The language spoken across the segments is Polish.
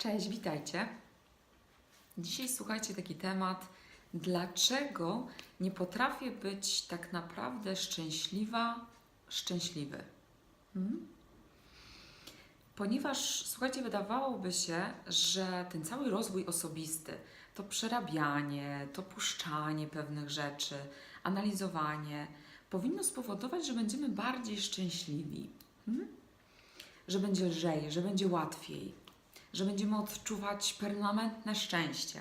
Cześć, witajcie. Dzisiaj słuchajcie taki temat, dlaczego nie potrafię być tak naprawdę szczęśliwa, szczęśliwy. Hmm? Ponieważ, słuchajcie, wydawałoby się, że ten cały rozwój osobisty, to przerabianie, to puszczanie pewnych rzeczy, analizowanie, powinno spowodować, że będziemy bardziej szczęśliwi. Hmm? Że będzie lżej, że będzie łatwiej, że będziemy odczuwać permanentne szczęście.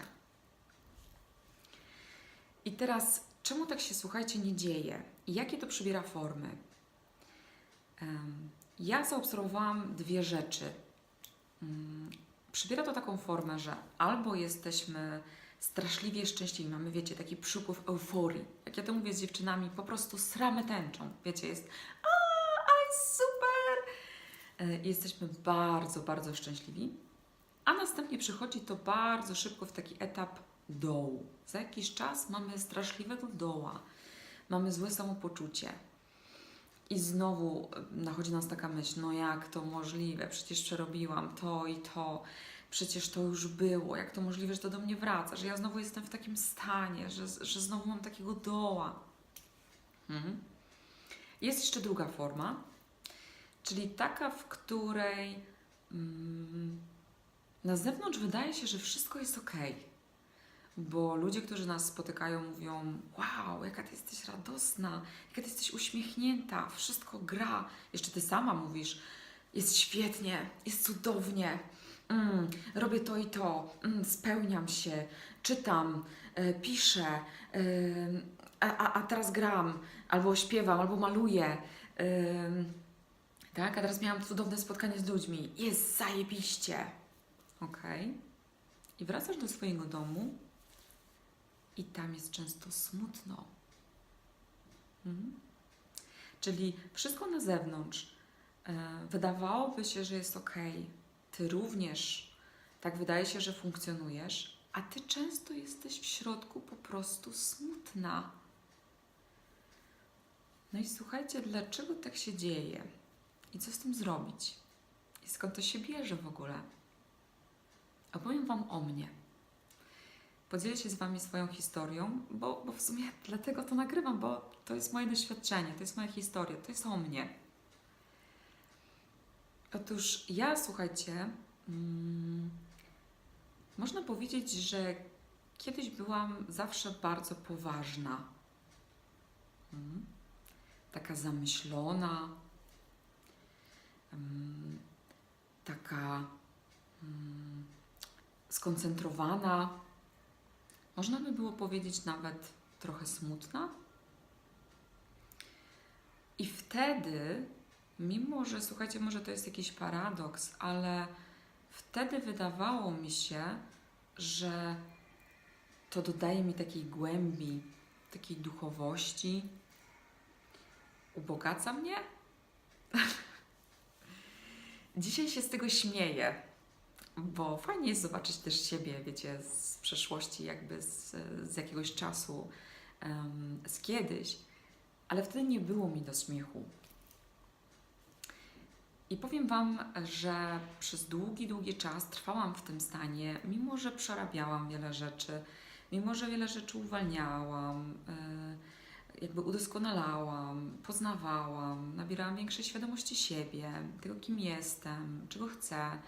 I teraz, czemu tak się, słuchajcie, nie dzieje? I jakie to przybiera formy? Ja zaobserwowałam dwie rzeczy. Mm, Przybiera to taką formę, że albo jesteśmy straszliwie szczęśliwi, mamy, wiecie, taki przypływ euforii. Jak ja to mówię z dziewczynami, po prostu sramy tęczą. Wiecie, jest a, aj, super! E, Jesteśmy bardzo, bardzo szczęśliwi. A następnie przychodzi to bardzo szybko w taki etap dołu. Za jakiś czas mamy straszliwego doła, mamy złe samopoczucie. I znowu e, nachodzi nas taka myśl, no jak to możliwe, przecież przerobiłam to i to, przecież to już było, jak to możliwe, że to do mnie wraca, że ja znowu jestem w takim stanie, że, że znowu mam takiego doła. Mhm. Jest jeszcze druga forma, czyli taka, w której mm, na zewnątrz wydaje się, że wszystko jest ok. Bo ludzie, którzy nas spotykają, mówią: Wow, jaka ty jesteś radosna, jaka ty jesteś uśmiechnięta, wszystko gra. Jeszcze ty sama mówisz: Jest świetnie, jest cudownie, mm, robię to i to, mm, spełniam się, czytam, e, piszę, e, a, a, teraz gram, albo śpiewam, albo maluję. tak, a teraz miałam cudowne spotkanie z ludźmi. Jest zajebiście. Okej. I wracasz do swojego domu i tam jest często smutno. Mhm. Czyli wszystko na zewnątrz e, wydawałoby się, że jest ok. Ty również tak wydaje się, że funkcjonujesz, a ty często jesteś w środku po prostu smutna. No i słuchajcie, dlaczego tak się dzieje? I co z tym zrobić? I skąd to się bierze w ogóle? Opowiem Wam o mnie. Podzielę się z Wami swoją historią, bo, bo w sumie dlatego to nagrywam, bo to jest moje doświadczenie, to jest moja historia, to jest o mnie. Otóż ja, słuchajcie, mm, można powiedzieć, że kiedyś byłam zawsze bardzo poważna. Mm, taka zamyślona, mm, taka mm, skoncentrowana. Można by było powiedzieć nawet trochę smutna. I wtedy, mimo że słuchajcie, może to jest jakiś paradoks, ale wtedy wydawało mi się, że to dodaje mi takiej głębi, takiej duchowości, ubogaca mnie. Dzisiaj się z tego śmieję, bo fajnie jest zobaczyć też siebie, wiecie, z przeszłości, jakby z, z jakiegoś czasu, em, z kiedyś, ale wtedy nie było mi do śmiechu. I powiem Wam, że przez długi, długi czas trwałam w tym stanie, mimo że przerabiałam wiele rzeczy, mimo że wiele rzeczy uwalniałam, y, jakby udoskonalałam, poznawałam, nabierałam większej świadomości siebie, tego kim jestem, czego chcę.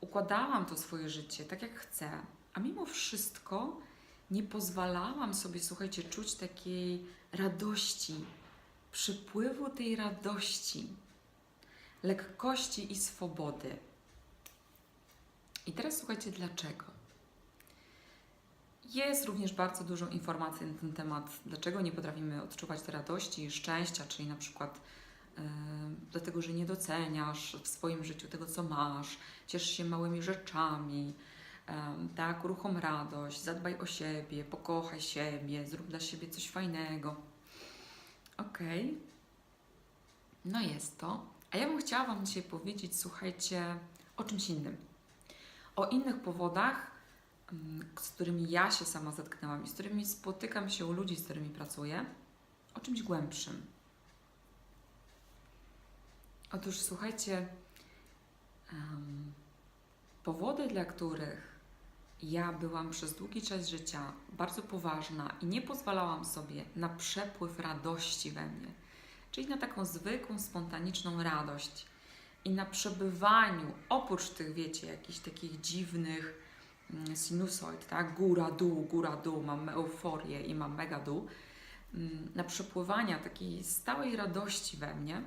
Układałam to swoje życie tak, jak chcę, a mimo wszystko nie pozwalałam sobie, słuchajcie, czuć takiej radości, przypływu tej radości, lekkości i swobody. I teraz słuchajcie, dlaczego? Jest również bardzo dużo informacji na ten temat, dlaczego nie potrafimy odczuwać tej radości i szczęścia, czyli na przykład dlatego, że nie doceniasz w swoim życiu tego, co masz, ciesz się małymi rzeczami, tak, uruchom radość, zadbaj o siebie, pokochaj siebie, zrób dla siebie coś fajnego. Okej. No jest to. A ja bym chciała Wam dzisiaj powiedzieć, słuchajcie, o czymś innym. O innych powodach, z którymi ja się sama zetknęłam i z którymi spotykam się u ludzi, z którymi pracuję, o czymś głębszym. Otóż słuchajcie, em, powody, dla których ja byłam przez długi czas życia bardzo poważna i nie pozwalałam sobie na przepływ radości we mnie, czyli na taką zwykłą, spontaniczną radość i na przebywaniu, oprócz tych, wiecie, jakichś takich dziwnych mm, sinusoid, tak, góra, dół, góra, dół, mam euforię i mam mega dół, mm, na przepływania takiej stałej radości we mnie,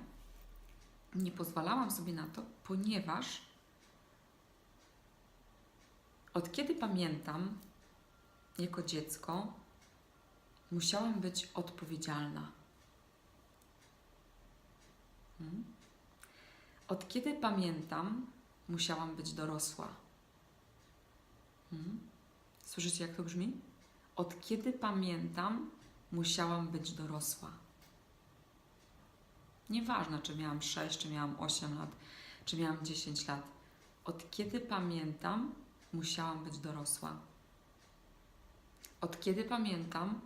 nie pozwalałam sobie na to, ponieważ od kiedy pamiętam, jako dziecko, musiałam być odpowiedzialna. Hmm? Od kiedy pamiętam, musiałam być dorosła. Hmm? Słyszycie, jak to brzmi? Od kiedy pamiętam, musiałam być dorosła. Nieważne, czy miałam 6, czy miałam 8 lat, czy miałam 10 lat. Od kiedy pamiętam, musiałam być dorosła. Od kiedy pamiętam,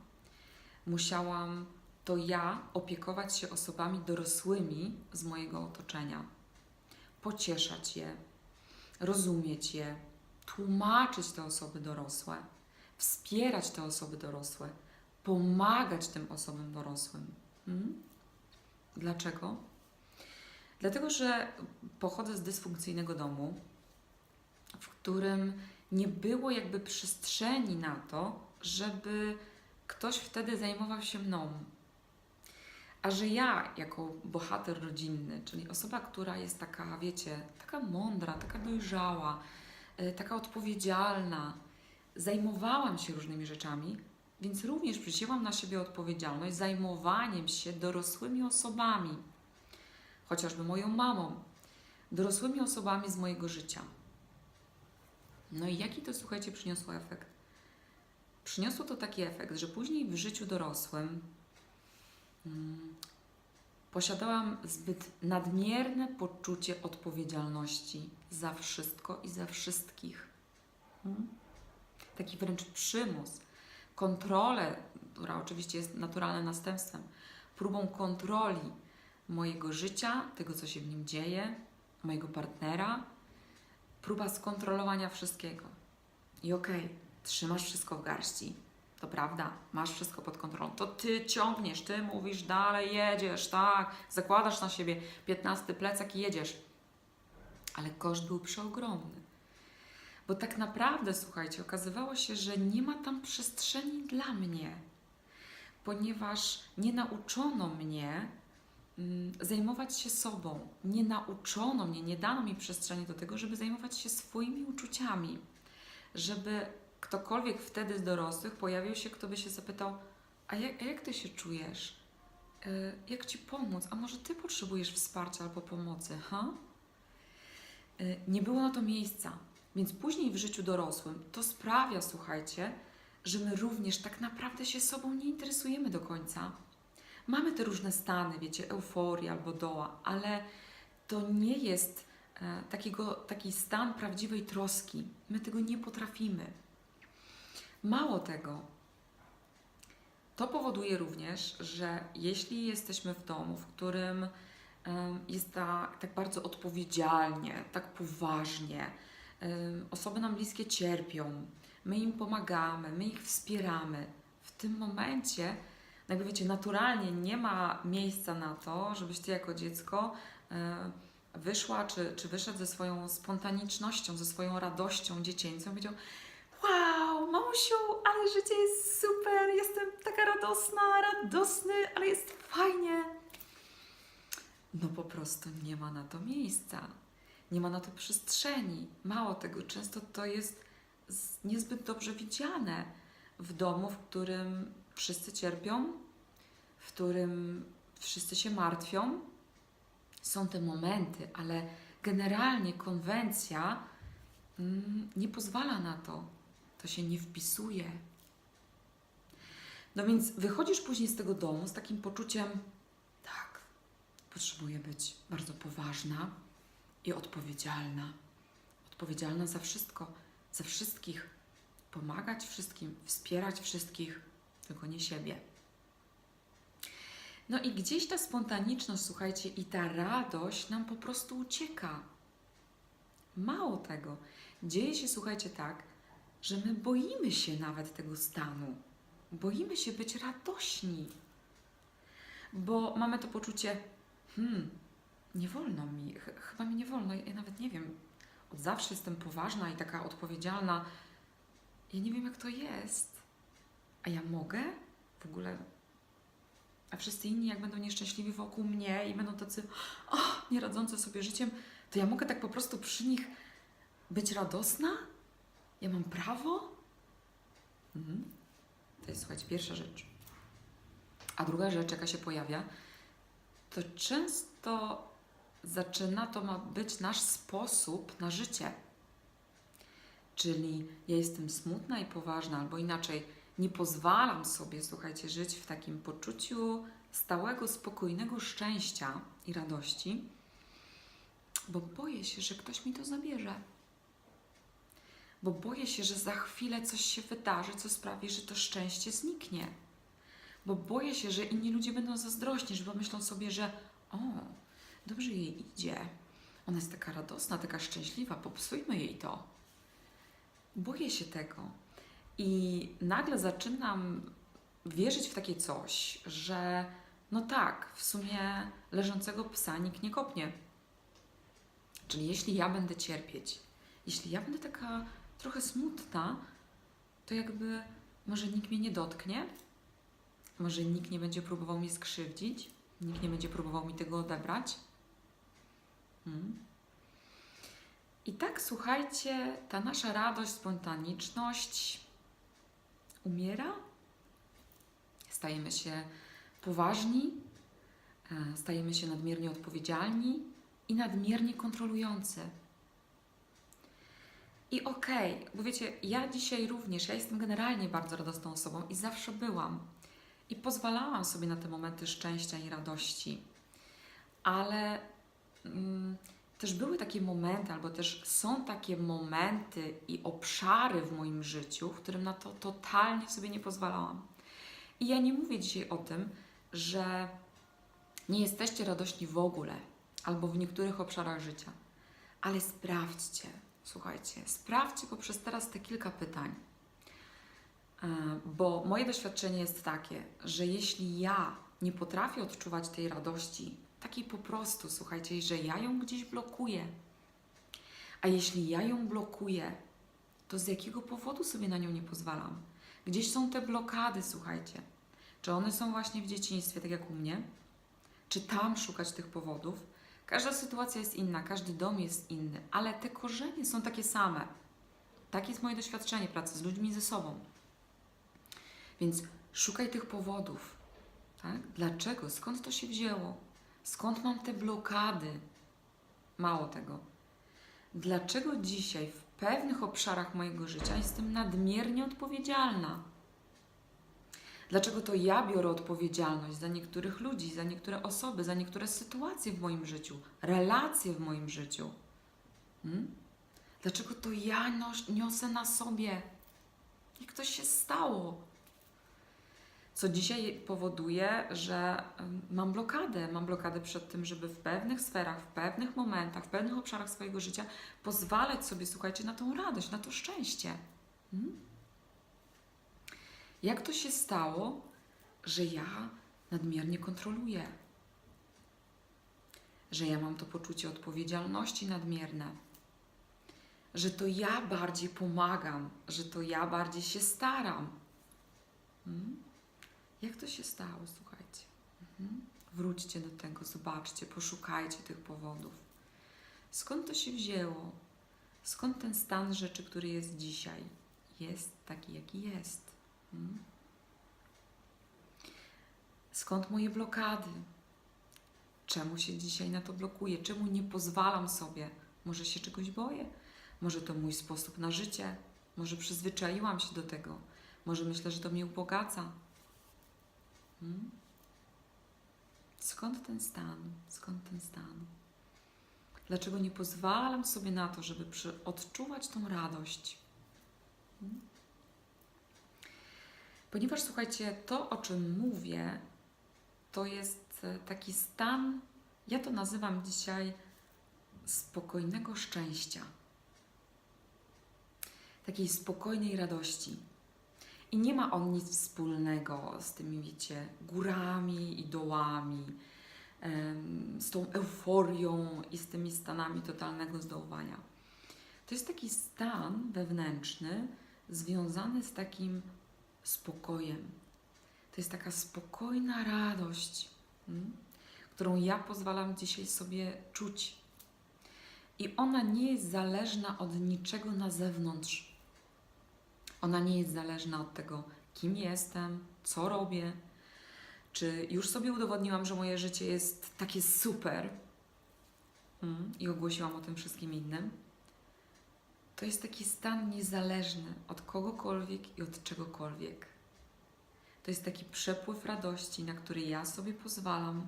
musiałam to ja opiekować się osobami dorosłymi z mojego otoczenia, pocieszać je, rozumieć je, tłumaczyć te osoby dorosłe, wspierać te osoby dorosłe, pomagać tym osobom dorosłym. Hmm? Dlaczego? Dlatego, że pochodzę z dysfunkcyjnego domu, w którym nie było jakby przestrzeni na to, żeby ktoś wtedy zajmował się mną. A że ja, jako bohater rodzinny, czyli osoba, która jest taka, wiecie, taka mądra, taka dojrzała, y, taka odpowiedzialna, zajmowałam się różnymi rzeczami, więc również wzięłam na siebie odpowiedzialność zajmowaniem się dorosłymi osobami, chociażby moją mamą, dorosłymi osobami z mojego życia. No i jaki to, słuchajcie, przyniosło efekt? Przyniosło to taki efekt, że później w życiu dorosłym mm, posiadałam zbyt nadmierne poczucie odpowiedzialności za wszystko i za wszystkich. Hmm? Taki wręcz przymus, kontrolę, która oczywiście jest naturalnym następstwem, próbą kontroli mojego życia, tego co się w nim dzieje, mojego partnera, próba skontrolowania wszystkiego. I okej, okay, trzymasz wszystko w garści. To prawda, masz wszystko pod kontrolą. To ty ciągniesz, ty mówisz dalej, jedziesz, tak, zakładasz na siebie 15 plecak i jedziesz. Ale koszt był przeogromny. Bo tak naprawdę, słuchajcie, okazywało się, że nie ma tam przestrzeni dla mnie, ponieważ nie nauczono mnie mm, zajmować się sobą. Nie nauczono mnie, nie dano mi przestrzeni do tego, żeby zajmować się swoimi uczuciami. Żeby ktokolwiek wtedy z dorosłych pojawił się, kto by się zapytał: A jak, a jak ty się czujesz? Yy, jak ci pomóc? A może ty potrzebujesz wsparcia albo pomocy, ha? Yy, nie było na to miejsca. Więc później w życiu dorosłym to sprawia, słuchajcie, że my również tak naprawdę się sobą nie interesujemy do końca. Mamy te różne stany, wiecie, euforii albo doła, ale to nie jest e, takiego, taki stan prawdziwej troski. My tego nie potrafimy. Mało tego, to powoduje również, że jeśli jesteśmy w domu, w którym e, jest tak, tak bardzo odpowiedzialnie, tak poważnie, osoby nam bliskie cierpią, my im pomagamy, my ich wspieramy. W tym momencie, jakby wiecie, naturalnie nie ma miejsca na to, żebyś ty jako dziecko wyszła, czy, czy wyszedł ze swoją spontanicznością, ze swoją radością dziecięcą i powiedział wow, mamusiu, ale życie jest super, jestem taka radosna, radosny, ale jest fajnie. No po prostu nie ma na to miejsca nie ma na to przestrzeni. Mało tego, często to jest niezbyt dobrze widziane w domu, w którym wszyscy cierpią, w którym wszyscy się martwią. Są te momenty, ale generalnie konwencja mm, nie pozwala na to. To się nie wpisuje. No więc wychodzisz później z tego domu z takim poczuciem, tak, potrzebuję być bardzo poważna, i odpowiedzialna. Odpowiedzialna za wszystko, za wszystkich. Pomagać wszystkim, wspierać wszystkich, tylko nie siebie. No i gdzieś ta spontaniczność, słuchajcie, i ta radość nam po prostu ucieka. Mało tego, dzieje się, słuchajcie, tak, że my boimy się nawet tego stanu. Boimy się być radośni, bo mamy to poczucie, hmm, nie wolno mi, ch- chyba mi nie wolno, ja nawet nie wiem, od zawsze jestem poważna i taka odpowiedzialna. Ja nie wiem, jak to jest. A ja mogę? W ogóle. A wszyscy inni, jak będą nieszczęśliwi wokół mnie i będą tacy o, nie radzący sobie życiem, to ja mogę tak po prostu przy nich być radosna? Ja mam prawo? Mhm. To jest, słuchajcie, pierwsza rzecz. A druga rzecz, jaka się pojawia, to często zaczyna to ma być nasz sposób na życie. Czyli ja jestem smutna i poważna, albo inaczej, nie pozwalam sobie, słuchajcie, żyć w takim poczuciu stałego, spokojnego szczęścia i radości, bo boję się, że ktoś mi to zabierze. Bo boję się, że za chwilę coś się wydarzy, co sprawi, że to szczęście zniknie. Bo boję się, że inni ludzie będą zazdrośni, że pomyślą sobie, że o, dobrze jej idzie. Ona jest taka radosna, taka szczęśliwa, popsujmy jej to. Boję się tego. I nagle zaczynam wierzyć w takie coś, że no tak, w sumie leżącego psa nikt nie kopnie. Czyli jeśli ja będę cierpieć, jeśli ja będę taka trochę smutna, to jakby może nikt mnie nie dotknie, może nikt nie będzie próbował mnie skrzywdzić, nikt nie będzie próbował mi tego odebrać. Hmm. I tak, słuchajcie, ta nasza radość, spontaniczność umiera. Stajemy się poważni, e, stajemy się nadmiernie odpowiedzialni i nadmiernie kontrolujący. I okej, bo wiecie, ja dzisiaj również, ja jestem generalnie bardzo radosną osobą i zawsze byłam. I pozwalałam sobie na te momenty szczęścia i radości. Ale też były takie momenty, albo też są takie momenty i obszary w moim życiu, w którym na to totalnie sobie nie pozwalałam. I ja nie mówię dzisiaj o tym, że nie jesteście radośni w ogóle, albo w niektórych obszarach życia, ale sprawdźcie, słuchajcie, sprawdźcie poprzez teraz te kilka pytań. E, Bo moje doświadczenie jest takie, że jeśli ja nie potrafię odczuwać tej radości, takiej po prostu, słuchajcie, że ja ją gdzieś blokuję, a jeśli ja ją blokuję, to z jakiego powodu sobie na nią nie pozwalam? Gdzieś są te blokady, słuchajcie. Czy one są właśnie w dzieciństwie, tak jak u mnie? Czy tam szukać tych powodów? Każda sytuacja jest inna, każdy dom jest inny, ale te korzenie są takie same. Takie jest moje doświadczenie pracy z ludźmi ze sobą. Więc szukaj tych powodów. Tak? Dlaczego? Skąd to się wzięło? Skąd mam te blokady? Mało tego. Dlaczego dzisiaj w pewnych obszarach mojego życia jestem nadmiernie odpowiedzialna? Dlaczego to ja biorę odpowiedzialność za niektórych ludzi, za niektóre osoby, za niektóre sytuacje w moim życiu, relacje w moim życiu? Hmm? Dlaczego to ja niosę na sobie? Jak to się stało? Co dzisiaj powoduje, że mam blokadę. Mam blokadę przed tym, żeby w pewnych sferach, w pewnych momentach, w pewnych obszarach swojego życia pozwalać sobie, słuchajcie, na tą radość, na to szczęście. Hmm? Jak to się stało, że ja nadmiernie kontroluję? Że ja mam to poczucie odpowiedzialności nadmierne? Że to ja bardziej pomagam, że to ja bardziej się staram? Hmm? Jak to się stało, słuchajcie? Mhm. Wróćcie do tego, zobaczcie, poszukajcie tych powodów. Skąd to się wzięło? Skąd ten stan rzeczy, który jest dzisiaj, jest taki, jaki jest? Hmm? Skąd moje blokady? Czemu się dzisiaj na to blokuję? Czemu nie pozwalam sobie? Może się czegoś boję? Może to mój sposób na życie? Może przyzwyczaiłam się do tego? Może myślę, że to mnie ubogaca? Hmm? Skąd ten stan? Skąd ten stan? Dlaczego nie pozwalam sobie na to, żeby odczuwać tą radość? Hmm? Ponieważ słuchajcie, to o czym mówię, to jest e, taki stan, ja to nazywam dzisiaj spokojnego szczęścia. takiej spokojnej radości. I nie ma on nic wspólnego z tymi, wiecie, górami i dołami, z tą euforią i z tymi stanami totalnego zdołowania. To jest taki stan wewnętrzny związany z takim spokojem. To jest taka spokojna radość, mm, którą ja pozwalam dzisiaj sobie czuć. I ona nie jest zależna od niczego na zewnątrz. Ona nie jest zależna od tego, kim jestem, co robię, czy już sobie udowodniłam, że moje życie jest takie super mm, i ogłosiłam o tym wszystkim innym. To jest taki stan niezależny od kogokolwiek i od czegokolwiek. To jest taki przepływ radości, na który ja sobie pozwalam,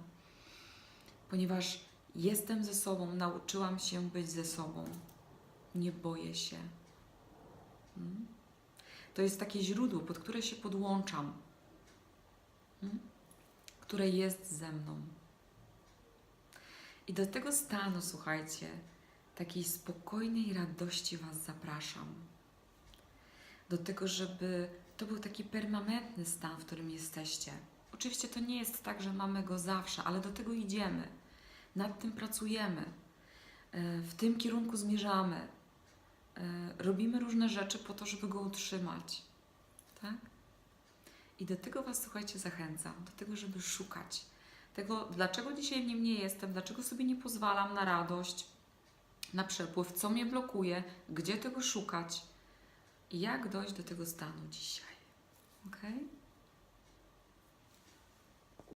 ponieważ jestem ze sobą, nauczyłam się być ze sobą. Nie boję się. Mm? To jest takie źródło, pod które się podłączam, mm? które jest ze mną. I do tego stanu, słuchajcie, takiej spokojnej radości Was zapraszam. Do tego, żeby to był taki permanentny stan, w którym jesteście. Oczywiście to nie jest tak, że mamy go zawsze, ale do tego idziemy. Nad tym pracujemy. E, W tym kierunku zmierzamy. E, Robimy różne rzeczy po to, żeby go utrzymać. Tak? I do tego Was, słuchajcie, zachęcam. Do tego, żeby szukać tego, dlaczego dzisiaj w nim nie jestem, dlaczego sobie nie pozwalam na radość, na przepływ, co mnie blokuje, gdzie tego szukać i jak dojść do tego stanu dzisiaj. Ok?